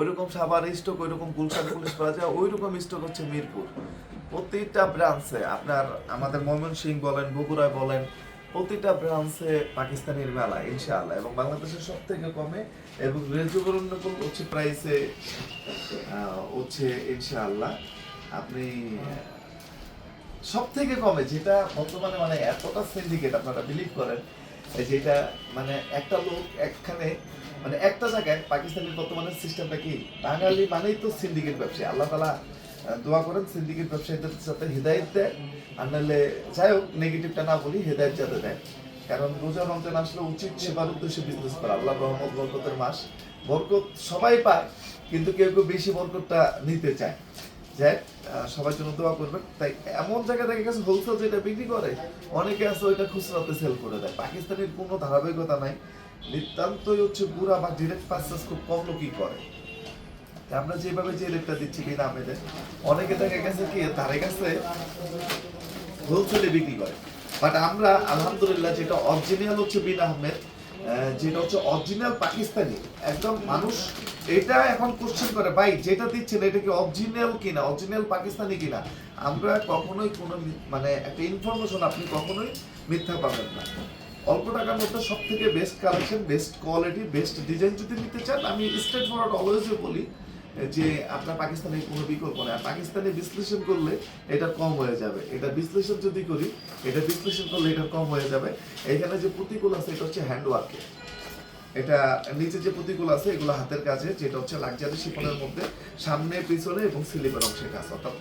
ওইরকম সাভার স্টক, ওইরকম Gulshan police plaza ওইরকম স্টক হচ্ছে মিরপুর। প্রতিটা ব্রাঞ্চে আপনার আমাদের ময়মনসিংহ বলেন, বগুড়ায় বলেন, প্রতিটা ব্রাঞ্চে পাকিস্তানের মেলা, ইনশাআল্লাহ। এবং বাংলাদেশের সব থেকে কমে এবং রেজুবরণ্যপুর হচ্ছে প্রাইসে হচ্ছে ইনশাআল্লাহ আপনি সব থেকে কমে যেটা বর্তমানে মানে এতটা সিন্ডিকেট আপনারা বিলিভ করেন, যেটা মানে একটা লোক একখানে মানে একটা জায়গায় পাকিস্তানের বর্তমানে সিস্টেমটা কি? বাঙালি মানেই তো সিন্ডিকেট ব্যবসায়ী। আল্লাহ তালা দোয়া করেন সিন্ডিকেট ব্যবসায়ীদের সাথে হৃদায়ত দেয়। আর নাহলে যাই হোক নেগেটিভটা না বলি, হৃদায়ত যাতে দেয়। কারণ রোজা, রমজান আসলে উচিত সেবার উদ্দেশ্যে বিজনেস করা। আল্লাহ রহমত বরকতের মাস। বরকত সবাই পায়, কিন্তু কেউ কেউ বেশি বরকতটা নিতে চায়। যাই সবার জন্য দোয়া করবেন। তাই এমন জায়গা থেকে গেছে হোলসেল যেটা বিক্রি করে, অনেকে আছে ওইটা খুচরাতে সেল করে দেয়। পাকিস্তানের কোনো ধারাবাহিকতা নাই। নিতান্তই হচ্ছে পুরা বা ডিরেক্ট পার্সেস খুব কম লোকই করে? আমরা যেভাবে যে রেটটা দিচ্ছি বিনা আমেদের অনেকে দেখা গেছে কি ধারে কাছে হোলসেলে বিক্রি করে। বাট আমরা আলহামদুলিল্লাহ যেটা অরিজিনাল হচ্ছে বিন আহমেদ যেটা হচ্ছে অরিজিনাল পাকিস্তানি, একদম মানুষ এটা এখন কোশ্চেন করে, ভাই, যেটা দিচ্ছেন এটা কি অরিজিনাল কিনা? অরিজিনাল পাকিস্তানি কিনা? আমরা কখনোই কোনো মানে একটা ইনফরমেশন আপনি কখনোই মিথ্যা পাবেন না। অল্প টাকার মধ্যে সব থেকে best collection best quality best design যদি নিতে চান আমি স্ট্রেট ফরওয়ার্ড অলওয়েজই বলি যে আপনার পাকিস্তানের কোনো বিকল্প নেই। পাকিস্তানে বিশ্লেষণ করলে এটা কম হয়ে যাবে। এটা বিশ্লেষণ যদি করি এটা বিশ্লেষণ করলে এটা কম হয়ে যাবে। এখানে যে প্রতিকূল আছে এটা হচ্ছে হ্যান্ড ওয়ার্কে এটা নিচে যে প্রতিকূল আছে এগুলো হাতের কাজে যেটা হচ্ছে লাক্সারি শিপনের মধ্যে সামনে পিছনে এবং স্লিপের অংশে কাজ। অর্থাৎ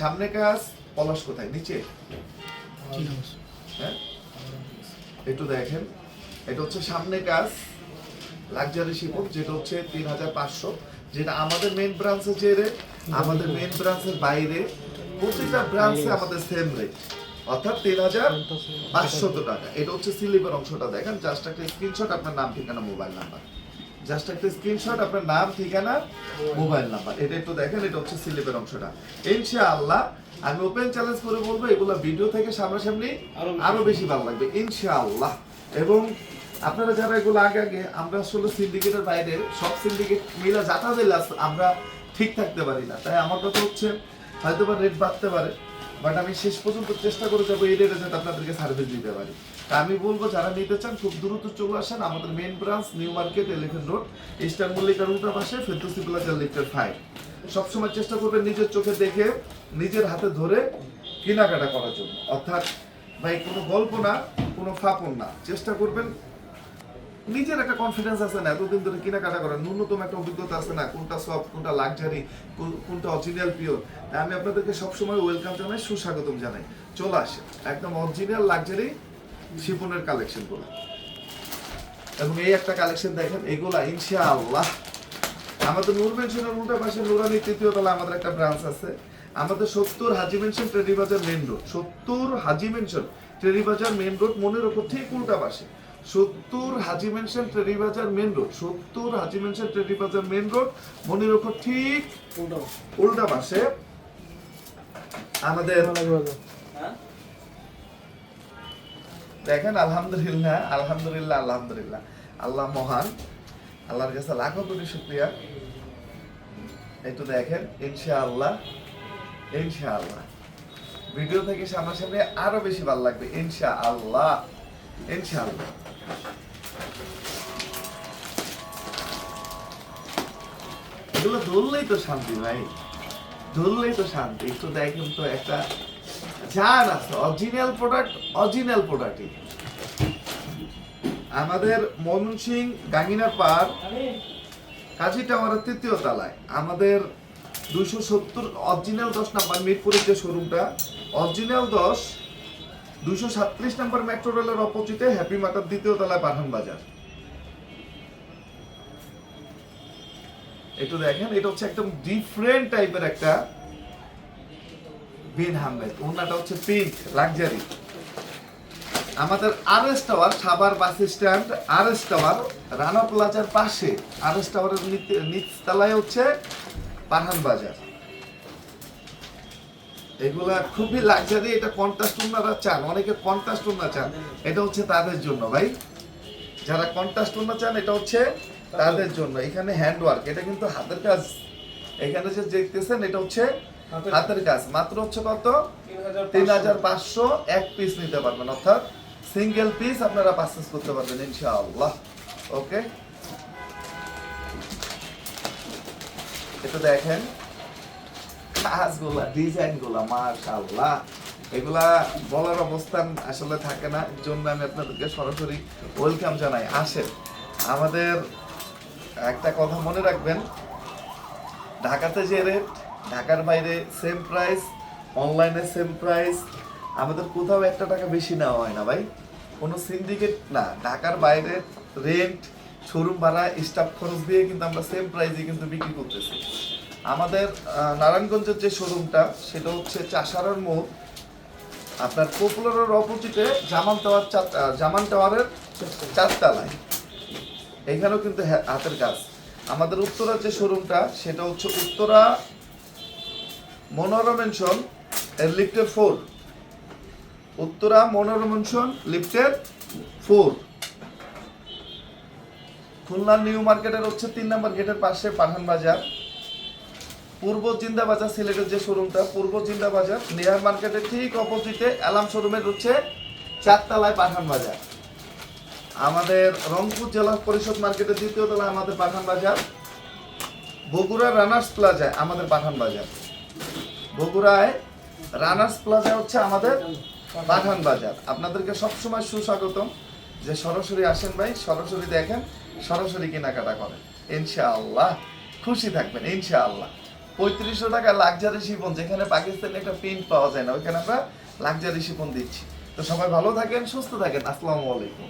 সামনে কাজ পলাশ কোথায়? নিচে? হ্যাঁ? একটু দেখেন। এটা হচ্ছে সামনে কাজ লাক্সারি শিপন যেটা হচ্ছে তিন হাজার পাঁচশো। যেটা আমাদের মেন ব্রাঞ্চে যে রেট আমাদের মেন ব্রাঞ্চের বাইরে প্রতিটা ব্রাঞ্চে আমাদের সেম রেট অর্থাৎ তিন হাজার পাঁচশো টাকা। এটা হচ্ছে স্লিপের অংশটা দেখেন। জাস্ট একটা স্ক্রিনশট আপনার নাম, ঠিকানা মোবাইল নাম্বার জাস্ট একটা স্ক্রিনশট আপনার নাম, ঠিকানা মোবাইল নাম্বার এটা একটু দেখেন, এটা হচ্ছে স্লিপের অংশটা। ইনশাআল্লাহ আমি ওপেন চ্যালেঞ্জ করে বলব এগুলো ভিডিও থেকে সামনাসামনি আরও বেশি। ভালো লাগবে ইনশাআল্লাহ। এবং আপনারা যারা এগুলো আগে আগে আমরা আসলে সিন্ডিকেটের বাইরে সব সিন্ডিকেট মিলা যাতা দিলে আমরা ঠিক থাকতে পারি না। তাই আমার কথা হচ্ছে হয়তো বা রেট বাড়তে পারে বাট আমি শেষ পর্যন্ত চেষ্টা করে যাব এই রেটে যাতে আপনাদেরকে সার্ভিস দিতে পারি। তা আমি বলব, যারা নিতে চান, খুব দ্রুত চলে আসেন আমাদের main branch new market elephant road eastern মল্লিকার উল্টা পাশে ফেরদৌসি প্লাজা লিফটের ফাইভ সবসময় চেষ্টা করবেন নিজের চোখে দেখে, নিজের হাতে ধরে কেনাকাটা করার জন্য। অর্থাৎ ভাই, কোনো গল্প না, কোনো ফাপন না। চেষ্টা করবেন নিজের একটা কনফিডেন্স আছে না? এতদিন ধরে কেনাকাটা করার ন্যূনতম একটা অভিজ্ঞতা আছে না? কোনটা সফট কোনটা লাক্সারি কোনটা অরিজিনাল পিওর তাই আমি আপনাদেরকে সবসময় ওয়েলকাম জানাই, সুস্বাগতম জানাই। চলে আসে একদম অরিজিনাল লাক্সারি শিপনের কালেকশনগুলো। এবং এই একটা কালেকশন দেখেন, এগুলা ইনশাআল্লাহ। আমাদের নূর মেনশনের উল্টা পাশে নুরানি তৃতীয় তলা আমাদের একটা ব্রাঞ্চ আছে। আমাদের সত্তর হাজি মেনশন ট্রেডি বাজার মেন রোড সত্তর হাজি মেনশন ট্রেডি বাজার মেন রোড মনে রাখো ঠিক উল্টা পাশে। সত্তর হাজি মেনশন ট্রেডি বাজার মেন রোড সত্তর হাজি মেনশন ট্রেডি বাজার মেন রোড মনে রাখো ঠিক উল্টা। পাশে আমাদের দেখেন আলহামদুলিল্লাহ আলহামদুলিল্লাহ আলহামদুলিল্লাহ। আল্লাহ মহান আল্লাহর কাছে লাখো কোটি শুক্রিয়া। একটু দেখেন ইনশাআল্লাহ ইনশাআল্লাহ। ভিডিও থেকে সামনাসামনি আরও বেশি ভালো লাগবে ইনশাআল্লাহ। এগুলো ধরলেই তো শান্তি ভাই। ধরলেই তো শান্তি। একটু দেখেন তো একটা আছে অরিজিনাল প্রোডাক্ট অরিজিনাল প্রোডাক্টই আমাদের ময়মনসিং গাঙ্গিনার পার, কাজী টাওয়ারের তৃতীয় তলায়। আমাদের দুইশো সত্তর অরিজিনাল দশ নাম্বার মিরপুরের যে শোরুমটা অরিজিনাল দশ দুইশো সাতত্রিশ নাম্বার মেট্রো রেলের অপোজিটে হ্যাপি মার্টার দ্বিতীয় তলায় পাঠান বাজার। একটু দেখেন, এটা হচ্ছে একদম ডিফারেন্ট টাইপের একটা বিন হামলেট ওনাটা হচ্ছে পিঙ্ক লাক্সারি আমাদের R S tower Savar bus stand R S tower Rana প্লাজার পাশে। আর এস টাওয়ারের নিচ- নিচতলায় হচ্ছে পাঠান বাজার। এগুলা খুবই লাক্সারি এটা কন্ট্রাস্ট ওনারা চান অনেকে কন্ট্রাস্ট ওনা চান। এটা হচ্ছে তাদের জন্য ভাই। যারা কন্ট্রাস্ট ওনা চান এটা হচ্ছে তাদের জন্য। এখানে হ্যান্ড ওয়ার্ক এটা কিন্তু হাতের কাজ। এখানে যে দেখতেছেন এটা হচ্ছে হাতের- কাজ। মাত্র হচ্ছে কত? তিন হাজার তিন হাজার পাঁচশো এক পিস নিতে পারবেন অর্থাৎ সিঙ্গেল পিস আপনারা পারচেস করতে পারবেন ইনশাআল্লাহ। ওকে এটা দেখেন। কাজগুলা ডিজাইনগুলা, মাশাআল্লাহ। এগুলা বলার অবস্থান আসলে থাকে না জন্য আমি আপনাদেরকে সরাসরি ওয়েলকাম জানাই। আসেন, আমাদের একটা কথা মনে রাখবেন, ঢাকাতে যে রেট ঢাকার বাইরে সেম প্রাইস অনলাইনে সেম প্রাইস আমাদের কোথাও একটা টাকা বেশি নেওয়া হয় না ভাই। কোনো সিন্ডিকেট না, ঢাকার বাইরে রেন্ট শোরুম ভাড়া স্টাফ খরচ দিয়ে কিন্তু আমরা সেম প্রাইসে কিন্তু বিক্রি করতেছি। আমাদের নারায়ণগঞ্জের যে শোরুমটা, সেটা হচ্ছে চাষারার মোড়। আপনার পপুলারের অপোজিটে জামান টাওয়ার জামান টাওয়ারের চারতলায়। এখানেও কিন্তু হ্যা- হাতের কাজ। আমাদের উত্তরার যে শোরুমটা, সেটা হচ্ছে উত্তরা মনোরম মেনশন এর লিফটের ফোর। উত্তরা মনোরম মেনশন লিফটের ফোর। খুলনা নিউ মার্কেটের হচ্ছে তিন নম্বর গেটের পাশে পাঠান বাজার পূর্ব জিন্দা বাজার সিলেটের যে শোরুমটা, পূর্ব জিন্দা বাজার নিয়ার মার্কেটের ঠিক অপোজিটে অ্যালাম শোরুমের হচ্ছে চারতলায় পাঠান বাজার। আমাদের রংপুর জেলা পরিষদ মার্কেটের দ্বিতীয় তলায় আমাদের পাঠান বাজার। বগুড়া রানার্স প্লাজায় আমাদের পাঠান বাজার। বগুড়ায় রানার্স প্লাজা হচ্ছে আমাদের পাঠান বাজার। আপনাদেরকে সবসময় সুস্বাগতম যে সরাসরি আসেন ভাই, সরাসরি দেখেন, সরাসরি কেনাকাটা করেন। ইনশাআল্লাহ, খুশি থাকবেন, ইনশাআল্লাহ। পঁয়ত্রিশশো টাকা লাক্সারি শিপন যেখানে পাকিস্তানে একটা প্রিন্ট পাওয়া যায় না, ওইখানে আমরা লাক্সারি শিপন দিচ্ছি। তো সবাই ভালো থাকেন, সুস্থ থাকেন, আসসালামু আলাইকুম।